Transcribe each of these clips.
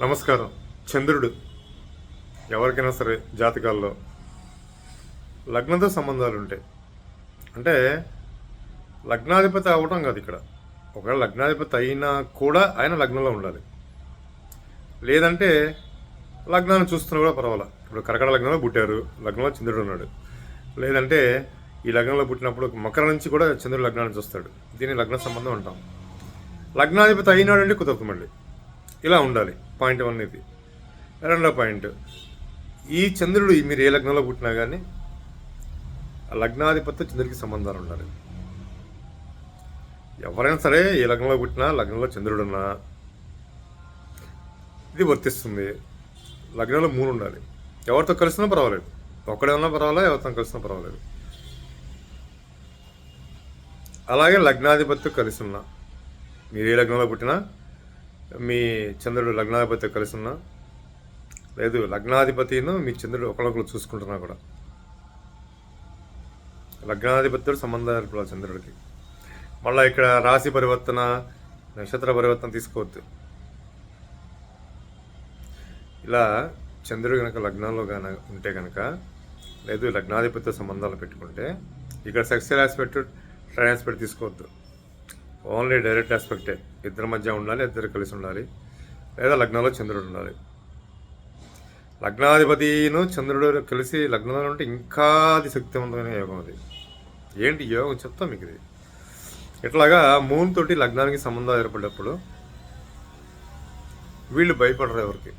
నమస్కారం. చంద్రుడు ఎవరికైనా సరే జాతకాల్లో లగ్నంతో సంబంధాలు ఉంటాయి అంటే లగ్నాధిపతి అవ్వటం కాదు ఇక్కడ. ఒకవేళ లగ్నాధిపతి అయినా కూడా ఆయన లగ్నంలో ఉండాలి. లేదంటే లగ్నాన్ని చూస్తున్నా కూడా పర్వాలా. ఇప్పుడు కరకడ లగ్నంలో పుట్టారు లగ్నంలో చంద్రుడు ఉన్నాడు. లేదంటే ఈ లగ్నంలో పుట్టినప్పుడు మకర నుంచి కూడా చంద్రుడు లగ్నాన్ని చూస్తాడు. దీన్ని లగ్న సంబంధం అంటాం. లగ్నాధిపతి అయినాడంటే కుదరదు మళ్ళీ. ఇలా ఉండాలి. పాయింట్ వన్ ఇది. రెండో పాయింట్ ఈ చంద్రుడు మీరు ఏ లగ్నంలో పుట్టినా కానీ ఆ లగ్నాధిపతితో చంద్రుడికి సంబంధాలు ఉండాలి. ఎవరైనా సరే ఏ లగ్నంలో పుట్టినా లగ్నంలో చంద్రుడున్నా ఇది వర్తిస్తుంది. లగ్నంలో మూడు ఉండాలి. ఎవరితో కలిసినా పర్వాలేదు. ఒక్కడే ఉన్నా పర్వాలేదు ఎవరితో కలిసినా పర్వాలేదు. అలాగే లగ్నాధిపత్యం కలిసి ఉన్నా మీరు ఏ లగ్నంలో పుట్టినా మీ చంద్రుడు లగ్నాధిపతి కలిసి ఉన్నా లేదు లగ్నాధిపతిను మీ చంద్రుడు ఒకరొకరు చూసుకుంటున్నా కూడా. లగ్నాధిపతితో సంబంధం ఏర్పడాలి చంద్రుడికి. మళ్ళీ ఇక్కడ రాశి పరివర్తన నక్షత్ర పరివర్తన తీసుకోవద్దు. ఇలా చంద్రుడు కనుక లగ్నంలో కాన ఉంటే కనుక లేదు లగ్నాధిపతితో సంబంధాలు పెట్టుకుంటే ఇక్కడ సెక్సువల్ ఆస్పెక్ట్ ట్రైన్ ఆస్పెక్ట్ తీసుకోవద్దు. ఓన్లీ డైరెక్ట్ ఆస్పెక్టే ఇద్దరి మధ్య ఉండాలి ఇద్దరు కలిసి ఉండాలి. లేదా లగ్నంలో చంద్రుడు ఉండాలి. లగ్నాధిపతిను చంద్రుడు కలిసి లగ్నంలో ఉంటే ఇంకా అది శక్తివంతమైన యోగం అది. ఏంటి యోగం? చెప్తాం మీకు ఇది. ఇట్లాగా మూన్ తోటి లగ్నానికి సంబంధాలు ఏర్పడేటప్పుడు వీళ్ళు భయపడరు ఎవరికి.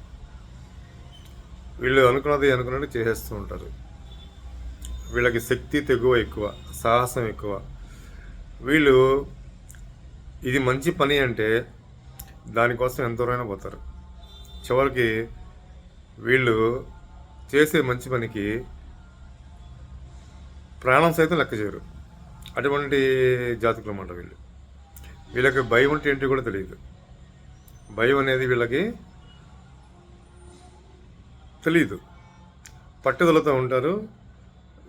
వీళ్ళు అనుకున్నది అనుకున్నట్టు చేసేస్తూ ఉంటారు. వీళ్ళకి శక్తి తెగువ ఎక్కువ సాహసం ఎక్కువ. వీళ్ళు ఇది మంచి పని అంటే దానికోసం ఎంత పోతారు. చివరికి వీళ్ళు చేసే మంచి పనికి ప్రాణం సైతం లెక్క చేయరు. అటువంటి జాతకులు అన్నమాట వీళ్ళు. వీళ్ళకి భయం అంటే ఏంటి కూడా తెలియదు. భయం అనేది వీళ్ళకి తెలియదు పట్టుదలతో ఉంటారు.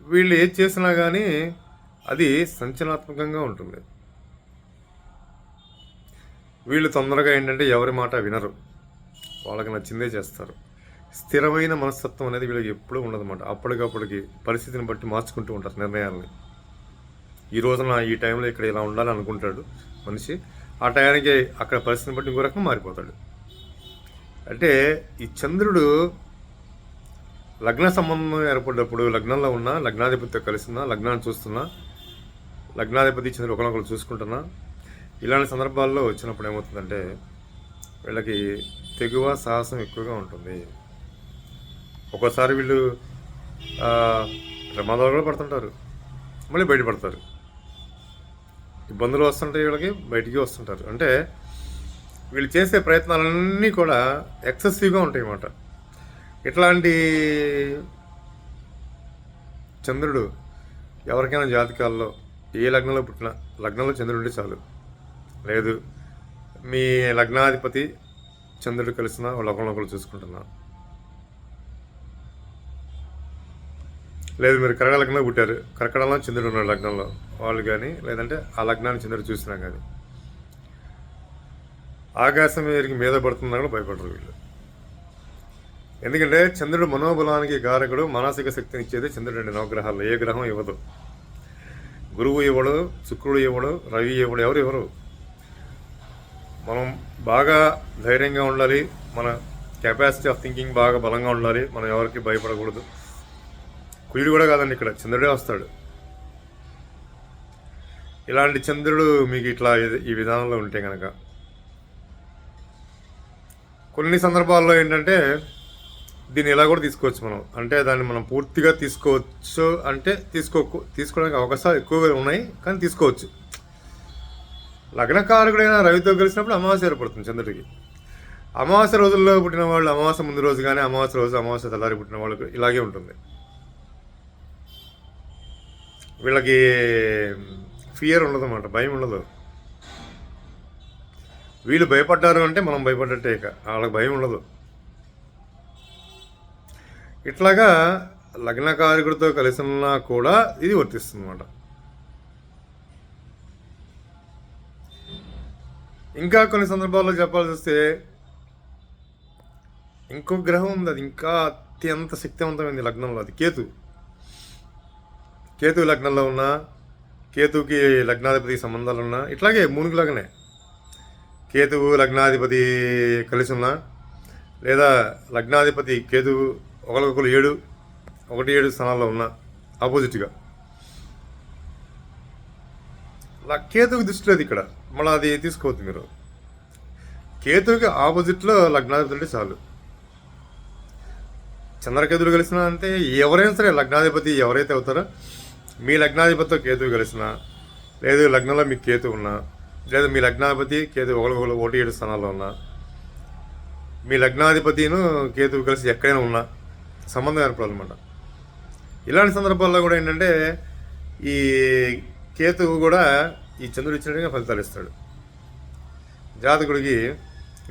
వీళ్ళు ఏది చేసినా కానీ అది సంచలనాత్మకంగా ఉంటుంది. వీళ్ళు తొందరగా ఏంటంటే ఎవరి మాట వినరు. వాళ్ళకి నచ్చిందే చేస్తారు. స్థిరమైన మనస్తత్వం అనేది వీళ్ళకి ఎప్పుడూ ఉండదన్నమాట. అప్పటికప్పటికి పరిస్థితిని బట్టి మార్చుకుంటూ ఉంటారు నిర్ణయాలని. ఈ రోజున ఈ టైంలో ఇక్కడ ఇలా ఉండాలని అనుకుంటాడు మనిషి. ఆ టయానికి అక్కడ పరిస్థితిని బట్టి ఇంకో రకం మారిపోతాడు. అంటే ఈ చంద్రుడు లగ్న సంబంధం ఏర్పడినప్పుడు లగ్నంలో ఉన్న లగ్నాధిపతితో కలిసిన లగ్నాన్ని చూస్తున్నా లగ్నాధిపతి చంద్రుడు ఒకరినొకరు చూసుకుంటున్నా ఇలాంటి సందర్భాల్లో వచ్చినప్పుడు ఏమవుతుందంటే వీళ్ళకి తెగువ సాహసం ఎక్కువగా ఉంటుంది. ఒక్కోసారి వీళ్ళు ప్రమాదాలు కూడా పడుతుంటారు. మళ్ళీ బయటపడతారు ఇబ్బందులు వస్తుంటాయి వీళ్ళకి బయటికి వస్తుంటారు. అంటే వీళ్ళు చేసే ప్రయత్నాలన్నీ కూడా ఎక్సెసివ్గా ఉంటాయి అన్నమాట. ఇట్లాంటి చంద్రుడు ఎవరికైనా జాతకాల్లో ఏ లగ్నంలో పుట్టినా లగ్నంలో చంద్రుడు ఉంటే చాలు. లేదు. మీ లగ్నాధిపతి చంద్రుడు కలిసిన వాళ్ళు ఒకరినొకరు చూసుకుంటున్నా. లేదు మీరు కర్కట లగ్నంలో పుట్టారు. కరకడలో చంద్రుడు ఉన్నాడు లగ్నంలో. వాళ్ళు కానీ లేదంటే ఆ లగ్నాన్ని చంద్రుడు చూసినా కానీ ఆకాశం వీరికి మీద పడుతుందని కూడా భయపడరు వీళ్ళు. ఎందుకంటే చంద్రుడు మనోబలానికి కారకుడు మానసిక శక్తిని ఇచ్చేది చంద్రుడు అండి. నవగ్రహాల్లో ఏ గ్రహం ఇవ్వదు. గురువు ఇవ్వడు శుక్రుడు ఇవ్వడు రవి ఇవ్వడు ఎవరు ఇవ్వరు. మనం బాగా ధైర్యంగా ఉండాలి. మన కెపాసిటీ ఆఫ్ థింకింగ్ బాగా బలంగా ఉండాలి. మనం ఎవరికి భయపడకూడదు. కుయుడు కూడా కాదండి ఇక్కడ. చంద్రుడే వస్తాడు. ఇలాంటి చంద్రుడు మీకు ఇట్లా ఈ విధానంలో ఉంటే కనుక కొన్ని సందర్భాల్లో ఏంటంటే దీన్ని ఇలా కూడా తీసుకోవచ్చు మనం. అంటే దాన్ని మనం పూర్తిగా తీసుకోవచ్చు అంటే తీసుకో తీసుకోవడానికి అవకాశాలు ఎక్కువగా ఉన్నాయి కానీ తీసుకోవచ్చు. లగ్నకారకుడైన రవితో కలిసినప్పుడు అమావాస్య ఏర్పడుతుంది చంద్రుడికి. అమావాస్య రోజుల్లో పుట్టిన వాళ్ళు అమావాస్య ముందు రోజు కానీ అమావాస్య రోజు అమావాస్య తెల్లారి పుట్టిన వాళ్ళకు ఇలాగే ఉంటుంది. వీళ్ళకి ఫియర్ ఉండదు అన్నమాట భయం ఉండదు. వీళ్ళు భయపడ్డారు అంటే మనం భయపడ్డట్టే ఇక వాళ్ళకి భయం ఉండదు. ఇట్లాగా లగ్నకారకుడితో కలిసి ఉన్నా కూడా ఇది వర్తిస్తుంది అన్నమాట ఇంకా కొన్ని సందర్భాల్లో చెప్పాల్సి వస్తే ఇంకో గ్రహం ఉంది. అది ఇంకా అత్యంత శక్తివంతమైంది లగ్నంలో. అది కేతు. కేతు లగ్నంలో ఉన్న కేతుకి లగ్నాధిపతి సంబంధాలు ఉన్నా ఇట్లాగే మూనుగులాగానే కేతువు లగ్నాధిపతి కలిసి ఉన్నా లేదా లగ్నాధిపతి కేతువు ఒకరికొకరు ఏడు ఒకటి ఏడు స్థానాల్లో ఉన్న ఆపోజిట్గా కేతువుకి దృష్టి లేదు ఇక్కడ. మళ్ళీ అది తీసుకోవద్దు మీరు. కేతువుకి ఆపోజిట్లో లగ్నాధిపతి అంటే చాలు. చంద్రకేతుడు కలిసిన అంటే ఎవరైనా సరే లగ్నాధిపతి ఎవరైతే అవుతారో మీ లగ్నాధిపతితో కేతువు కలిసిన లేదు లగ్నంలో మీకు కేతు ఉన్నా లేదా మీ లగ్నాధిపతి కేతు ఒకరు ఒకటి ఏడు స్థానాల్లో ఉన్నా మీ లగ్నాధిపతిను కేతువు కలిసి ఎక్కడైనా ఉన్నా సంబంధం ఏర్పడాలన్నమాట ఇలాంటి సందర్భాల్లో కూడా ఏంటంటే ఈ కేతువు కూడా ఈ చంద్రుడు ఇచ్చినట్టుగా ఫలితాలు ఇస్తాడు. జాతకుడికి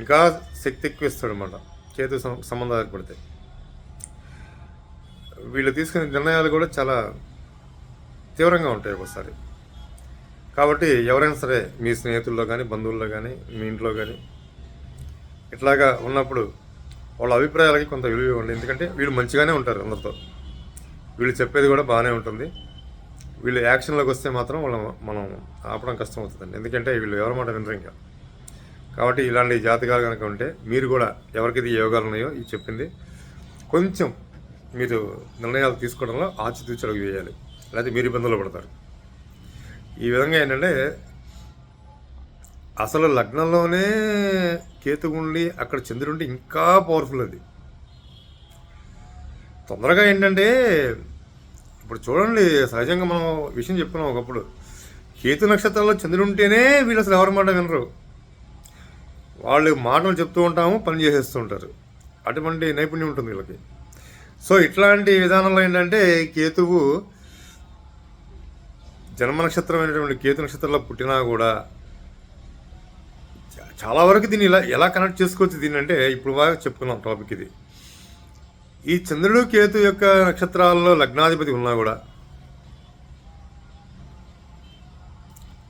ఇంకా శక్తి ఎక్కువ ఇస్తాడు అనమాట కేతు సంబంధాలు ఏర్పడితే వీళ్ళు తీసుకునే నిర్ణయాలు కూడా చాలా తీవ్రంగా ఉంటాయి ఒకసారి కాబట్టి ఎవరైనా సరే మీ స్నేహితుల్లో కానీ బంధువుల్లో కానీ మీ ఇంట్లో కానీ ఇట్లాగా ఉన్నప్పుడు వాళ్ళ అభిప్రాయాలకి కొంత విలువ ఇవ్వండి. ఎందుకంటే వీళ్ళు మంచిగానే ఉంటారు అందరితో. వీళ్ళు చెప్పేది కూడా బాగానే ఉంటుంది. వీళ్ళు యాక్షన్లోకి వస్తే మాత్రం వాళ్ళ మనం ఆపడం కష్టం అవుతుందండి ఎందుకంటే వీళ్ళు ఎవరి మాట వినరు ఇంకా. కాబట్టి ఇలాంటి జాతకాలు కనుక ఉంటే మీరు కూడా ఎవరికైతే యోగాలు ఉన్నాయో ఇది చెప్పింది కొంచెం మీరు నిర్ణయాలు తీసుకోవడంలో ఆచితూచలకు వేయాలి లేకపోతే మీరు ఇబ్బందులు పడతారు. ఈ విధంగా ఏంటంటే అసలు లగ్నంలోనే కేతుగుండి అక్కడ చంద్రుండి ఇంకా పవర్ఫుల్ అది. తొందరగా ఏంటంటే ఇప్పుడు చూడండి సహజంగా మనం విషయం చెప్పుకున్నాం ఒకప్పుడు. కేతు నక్షత్రంలో చంద్రుడు ఉంటేనే వీళ్ళు అసలు ఎవరి మాట వినరు. వాళ్ళు మాటలు చెప్తూ ఉంటాము పని చేసేస్తూ ఉంటారు. అటువంటి నైపుణ్యం ఉంటుంది వీళ్ళకి. సో ఇట్లాంటి విధానంలో ఏంటంటే కేతువు జన్మ నక్షత్రమైనటువంటి కేతు నక్షత్రంలో పుట్టినా కూడా చాలా వరకు దీన్ని ఇలా ఎలా కనెక్ట్ చేసుకోవచ్చు దీన్ని అంటే ఇప్పుడు బాగా చెప్పుకున్నాం టాపిక్ ఇది. ఈ చంద్రుడు కేతు యొక్క నక్షత్రాల్లో లగ్నాధిపతి ఉన్నా కూడా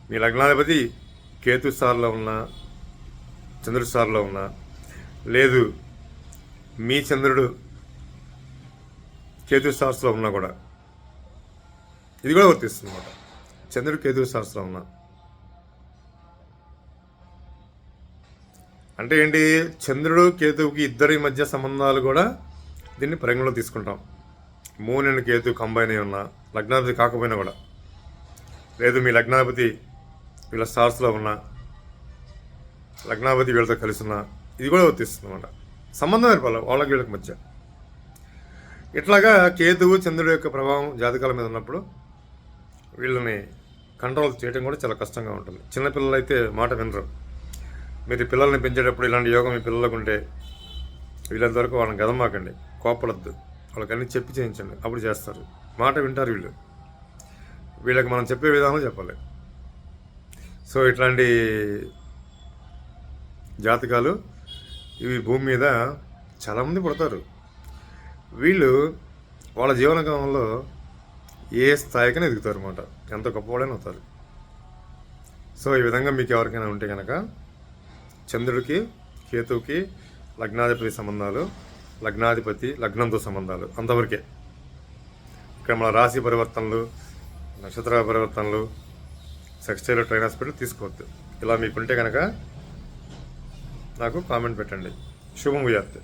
మీ లగ్నాధిపతి కేతు స్థానంలో ఉన్నా చంద్రుడు స్థానంలో ఉన్నా లేదు మీ చంద్రుడు కేతు స్టార్స్లో ఉన్నా కూడా. ఇది కూడా వర్తిస్తుంది అనమాట చంద్రుడు కేతు స్టార్స్లో ఉన్నా. అంటే ఏంటి? చంద్రుడు కేతువుకి ఇద్దరి మధ్య సంబంధాలు కూడా దీన్ని పరిగణలో తీసుకుంటాం. మూన్ అండ్ కేతు కంబైన్ అయి ఉన్నా లగ్నాధిపతి కాకపోయినా కూడా. లేదు మీ లగ్నాధిపతి వీళ్ళ స్టార్స్లో ఉన్నా లగ్నాధిపతి వీళ్ళతో కలిసి ఉన్నా ఇది కూడా వర్తిస్తుంది అనమాట సంబంధం ఏర్పాలి వాళ్ళకి వీళ్ళకి మధ్య. ఇట్లాగా కేతువు చంద్రుడి యొక్క ప్రభావం జాతకాల మీద ఉన్నప్పుడు వీళ్ళని కంట్రోల్ చేయడం కూడా చాలా కష్టంగా ఉంటుంది. చిన్నపిల్లలు అయితే మాట వినరు. మీరు పిల్లల్ని పెంచేటప్పుడు ఇలాంటి యోగం మీ పిల్లలకు ఉంటే వీళ్ళంతవరకు వాళ్ళని గదమాకండి కోపడద్దు వాళ్ళకి అన్ని చెప్పి చేయించండి. అప్పుడు చేస్తారు. మాట వింటారు వీళ్ళు. వీళ్ళకి మనం చెప్పే విధానం చెప్పాలి. సో ఇట్లాంటి జాతకాలు ఇవి భూమి మీద చాలామంది పుడతారు. వీళ్ళు వాళ్ళ జీవనకాలంలో ఏ స్థాయికైనా ఎదుగుతారు అనమాట ఎంత గొప్పవాడైనా అవుతారు. సో ఈ విధంగా మీకు ఎవరికైనా ఉంటే కనుక చంద్రుడికి కేతువుకి లగ్నాధిపతి సంబంధాలు లగ్నాధిపతి లగ్నంతో సంబంధాలు అంతవరకే. ఇక్కడ మన రాశి పరివర్తనలు నక్షత్ర పరివర్తనలు సెక్స్టైల్ ట్రైన్ హాస్పిటల్ తీసుకోవద్దు. ఇలా మీకుంటే కనుక నాకు కామెంట్ పెట్టండి. శుభం భూయాత్.